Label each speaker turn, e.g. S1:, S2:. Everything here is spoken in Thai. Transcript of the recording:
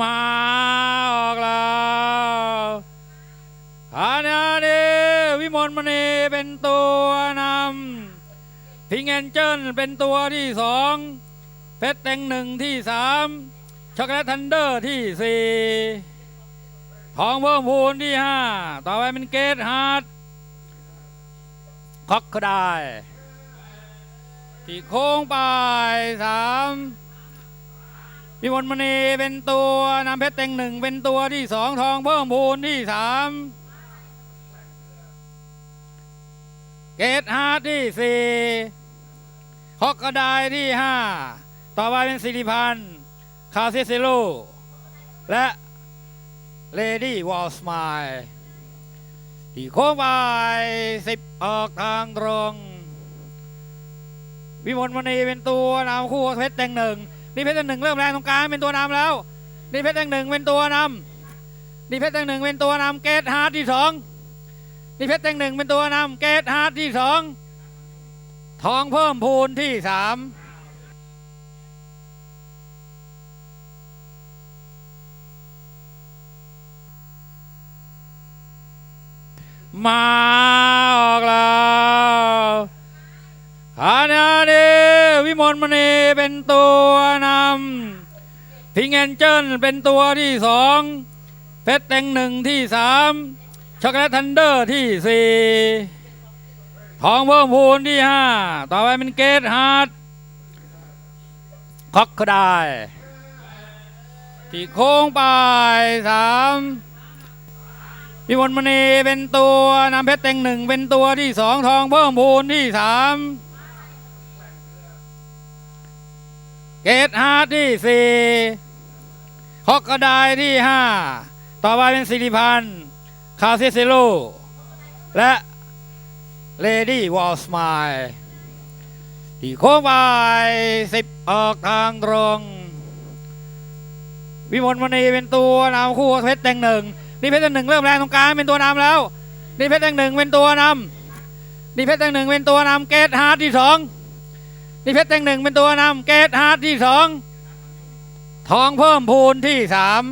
S1: มาออกแลาวขนะนี้วิมลมณีเป็นตัวนำพิงแอนเจิลเป็นตัวที่สองเพชรแดงหนึ่งที่สามช็อกโกแลตทันเดอร์ที่สี่ทองเพิ่มพูนที่ห้าต่อไปเป็นเกตฮาร์ดคอกก็ได้ที่โค้งไปสาม วิมลมณีเป็นตัวนำเพชรเต็งหนึ่งเป็นตัวที่สองทองเพิ่มพูนที่สามเกตฮาร์ดที่สี่ฮอกกระไดที่ห้าต่อไปเป็นสิริพันธ์คาเซเซโลและเลดี้วอลสมายที่โค้งไปสิบออกทางตรง วิมลมณีเป็นตัวนำคู่เพชรแดงหนึ่ง นี่เพชรแดงหนึ่งเริ่มแรงตรงกลางเป็นตัวนำแล้วนี่เพชรแดงหนึ่งเป็นตัวนำนี่เพชรแดงหนึ่งเป็นตัวนำเกตฮาร์ดที่สองนี่เพชรแดงหนึ่งเป็นตัวนำเกตฮาร์ดที่สองทองเพิ่มพูนที่สามมาออกแล้วอาณาเดวิมลมณีเป็นตัว พิงเอนเจิลเป็นตัวที่สองเพชรเต็งหนึ่งที่สามช็อกโกแลตทันเดอร์ที่สี่ทองเพิ่มพูนที่ห้าต่อไปเป็นเกตฮาร์ดคอกคดายที่โค้งไปสามพิมลมณีเป็นตัวนำเพชรเต็งหนึ่งเป็นตัวที่สองทองเพิ่มพูนที่สามเกตฮาร์ดที่สี่ คอกกระไดที่ห้าต่อไปเป็นสิริพันธ์คาเซเซโล และเลดี้วอลสมายที่โค้งไปสิบออกทางตรง วิมลมณีเป็นตัวนำคู่เพชรแดงหนึ่งนี่เพชรแดงหนึ่งเริ่มแรงตรงกลางเป็นตัวนำแล้วนี่เพชรแดงหนึ่งเป็นตัวนำนี่เพชรแดงหนึ่งเป็นตัวนำเกตฮาร์ดที่สองนี่เพชรแดงหนึ่งเป็นตัวนำเกตฮาร์ดที่สอง ทองเพิ่มพูนที่สาม